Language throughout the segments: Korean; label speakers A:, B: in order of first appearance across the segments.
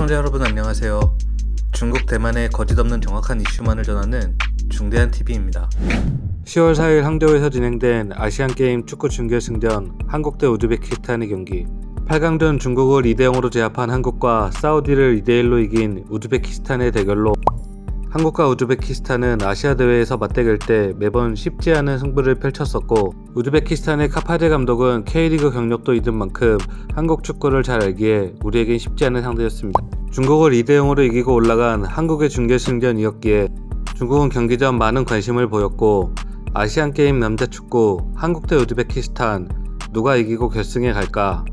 A: 시청자 여러분 안녕하세요. 중국 대만의 거짓없는 정확한 이슈만을 전하는 중대한 TV입니다.
B: 10월 4일 항저우에서 진행된 아시안 게임 축구 준결승전 한국 대 우즈베키스탄의 경기 8강전 중국을 2대 0으로 제압한 한국과 사우디를 2대 1로 이긴 우즈베키스탄의 대결로 한국과 우즈베키스탄은 아시아 대회에서 맞대결 때 매번 쉽지 않은 승부를 펼쳤었고 우즈베키스탄의 카파데 감독은 K리그 경력도 있는 만큼 한국 축구를 잘 알기에 우리에겐 쉽지 않은 상대였습니다. 중국을 2대 0으로 이기고 올라간 한국의 준결승전이었기에 중국은 경기 전 많은 관심을 보였고 아시안 게임 남자 축구 한국 대 우즈베키스탄 누가 이기고 결승에 갈까?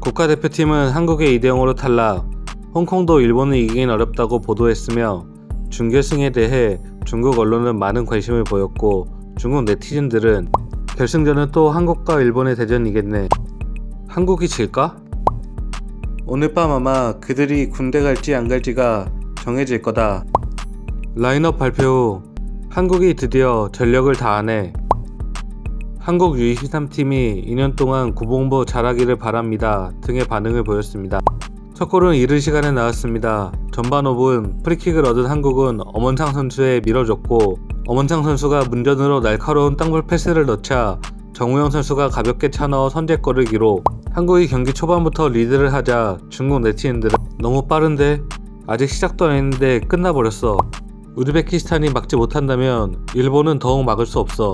B: 국가대표팀은 한국의 2대 0으로 탈락, 홍콩도 일본을 이기긴 어렵다고 보도했으며 준결승에 대해 중국 언론은 많은 관심을 보였고 중국 네티즌들은 결승전은 또 한국과 일본의 대전이겠네. 한국이 질까? 오늘 밤 아마 그들이 군대 갈지 안 갈지가 정해질 거다. 라인업 발표 후 한국이 드디어 전력을 다하네. 한국 U23팀이 2년 동안 구봉보 잘하기를 바랍니다 등의 반응을 보였습니다. 첫 골은 이른 시간에 나왔습니다. 전반 5분 프리킥을 얻은 한국은 엄원창 선수에 밀어줬고 엄원창 선수가 문전으로 날카로운 땅볼 패스를 넣자 정우영 선수가 가볍게 차넣어 선제골을 기록. 한국이 경기 초반부터 리드를 하자 중국 네티즌들은 너무 빠른데? 아직 시작도 안 했는데 끝나버렸어. 우즈베키스탄이 막지 못한다면 일본은 더욱 막을 수 없어.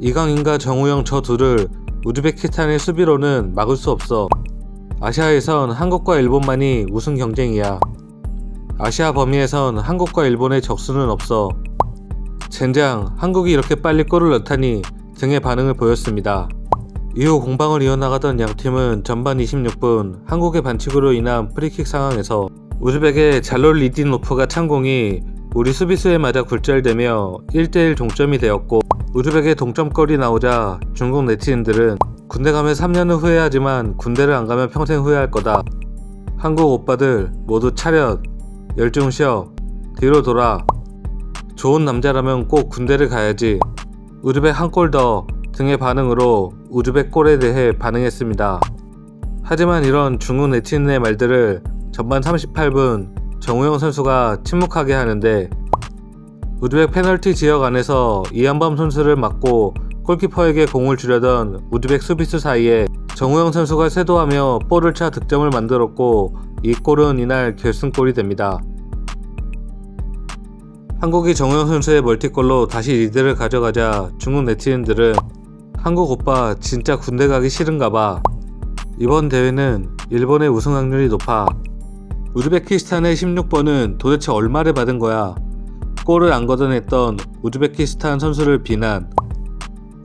B: 이강인과 정우영 저 둘을 우즈베키스탄의 수비로는 막을 수 없어 아시아에선 한국과 일본만이 우승 경쟁이야. 아시아 범위에선 한국과 일본의 적수는 없어. 젠장, 한국이 이렇게 빨리 골을 넣다니 등의 반응을 보였습니다. 이후 공방을 이어나가던 양팀은 전반 26분 한국의 반칙으로 인한 프리킥 상황에서 우즈벡의 잘롤 리디노프가 찬공이 우리 수비수에 맞아 굴절되며 1대1 동점이 되었고 우즈벡의 동점골이 나오자 중국 네티즌들은 군대 가면 3년은 후회하지만 군대를 안 가면 평생 후회할 거다. 한국 오빠들 모두 차렷, 열중 쉬어, 뒤로 돌아. 좋은 남자라면 꼭 군대를 가야지. 우즈벡 한 골 더 등의 반응으로 우즈벡 골에 대해 반응했습니다. 하지만 이런 중국 네티즌의 말들을 전반 38분 정우영 선수가 침묵하게 하는데 우즈벡 페널티 지역 안에서 이한범 선수를 맞고 골키퍼에게 공을 주려던 우즈벡 수비수 사이에 정우영 선수가 쇄도하며 볼을 차 득점을 만들었고 이 골은 이날 결승골이 됩니다. 한국이 정우영 선수의 멀티골로 다시 리드를 가져가자 중국 네티즌들은 한국 오빠 진짜 군대 가기 싫은가 봐. 이번 대회는 일본의 우승 확률이 높아. 우즈베키스탄의 16번은 도대체 얼마를 받은 거야? 골을 안 걷어냈던 우즈베키스탄 선수를 비난.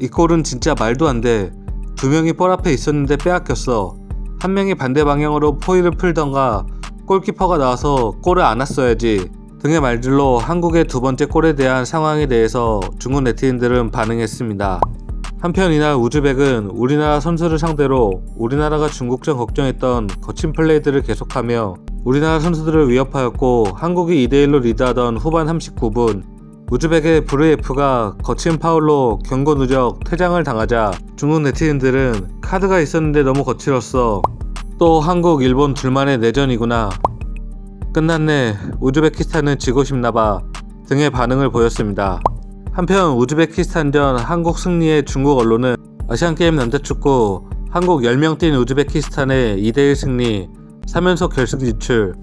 B: 이 골은 진짜 말도 안 돼. 두 명이 볼 앞에 있었는데 빼앗겼어. 한 명이 반대 방향으로 포위를 풀던가 골키퍼가 나와서 골을 안 왔어야지. 등의 말들로 한국의 두 번째 골에 대한 상황에 대해서 중국 네티즌들은 반응했습니다. 한편 이날 우즈벡은 우리나라 선수를 상대로 우리나라가 중국전 걱정했던 거친 플레이들을 계속하며 우리나라 선수들을 위협하였고 한국이 2대1로 리드하던 후반 39분 우즈벡의 브르예프가 거친 파울로 경고 누적 퇴장을 당하자 중국 네티즌들은 카드가 있었는데 너무 거칠었어. 또 한국 일본 둘만의 내전이구나. 끝났네. 우즈베키스탄은 지고 싶나봐. 등의 반응을 보였습니다. 한편 우즈베키스탄전 한국 승리의 중국 언론은 아시안게임 남자축구 한국 10명 뛴 우즈베키스탄의 2대1 승리 3연속 결승 진출.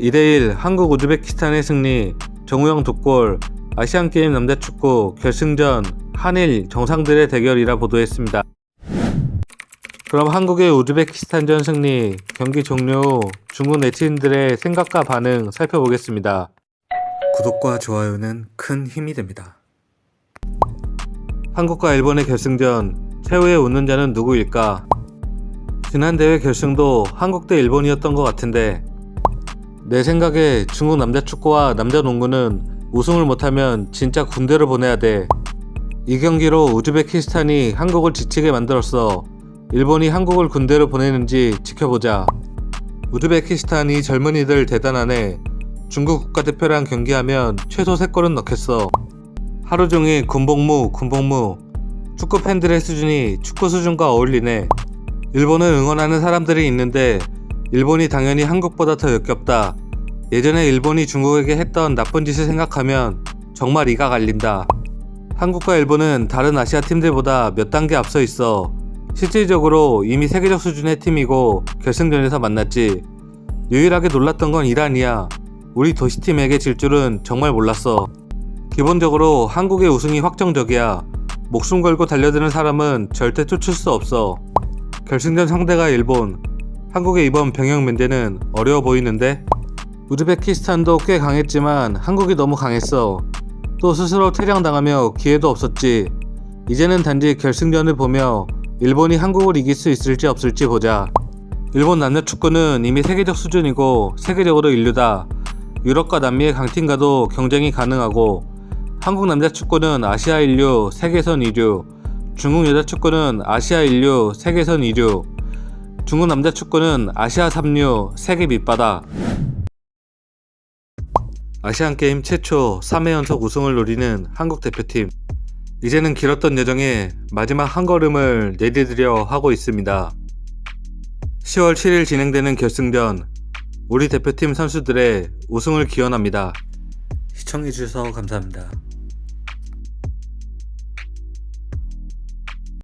B: 2대1 한국 우즈베키스탄의 승리 정우영 두골 아시안게임 남자축구 결승전 한일 정상들의 대결이라 보도했습니다. 그럼 한국의 우즈베키스탄전 승리 경기 종료 후 중국 네티즌들의 생각과 반응 살펴보겠습니다.
A: 구독과 좋아요는 큰 힘이 됩니다.
B: 한국과 일본의 결승전 최후의 웃는 자는 누구일까? 지난 대회 결승도 한국 대 일본이었던 것 같은데 내 생각에 중국 남자 축구와 남자 농구는 우승을 못하면 진짜 군대를 보내야 돼. 이 경기로 우즈베키스탄이 한국을 지치게 만들었어. 일본이 한국을 군대로 보내는지 지켜보자. 우즈베키스탄이 젊은이들 대단하네. 중국 국가대표랑 경기하면 최소 3골은 넣겠어. 하루 종일 군복무, 군복무. 축구 팬들의 수준이 축구 수준과 어울리네. 일본을 응원하는 사람들이 있는데 일본이 당연히 한국보다 더 역겹다. 예전에 일본이 중국에게 했던 나쁜 짓을 생각하면 정말 이가 갈린다. 한국과 일본은 다른 아시아 팀들보다 몇 단계 앞서 있어 실질적으로 이미 세계적 수준의 팀이고 결승전에서 만났지. 유일하게 놀랐던 건 이란이야. 우리 도시팀에게 질 줄은 정말 몰랐어. 기본적으로 한국의 우승이 확정적이야. 목숨 걸고 달려드는 사람은 절대 쫓을 수 없어. 결승전 상대가 일본. 한국의 이번 병역 면제는 어려워 보이는데? 우즈베키스탄도 꽤 강했지만 한국이 너무 강했어. 또 스스로 퇴장당하며 기회도 없었지. 이제는 단지 결승전을 보며 일본이 한국을 이길 수 있을지 없을지 보자. 일본 남녀 축구는 이미 세계적 수준이고 세계적으로 인류다. 유럽과 남미의 강팀과도 경쟁이 가능하고 한국 남자 축구는 아시아 인류, 세계선 2류. 중국 여자 축구는 아시아 인류, 세계선 2류. 중국 남자 축구는 아시아 3류, 세계 밑바닥. 아시안 게임 최초 3회 연속 우승을 노리는 한국 대표팀. 이제는 길었던 여정에 마지막 한 걸음을 내디디려 하고 있습니다. 10월 7일 진행되는 결승전, 우리 대표팀 선수들의 우승을 기원합니다. 시청해주셔서 감사합니다.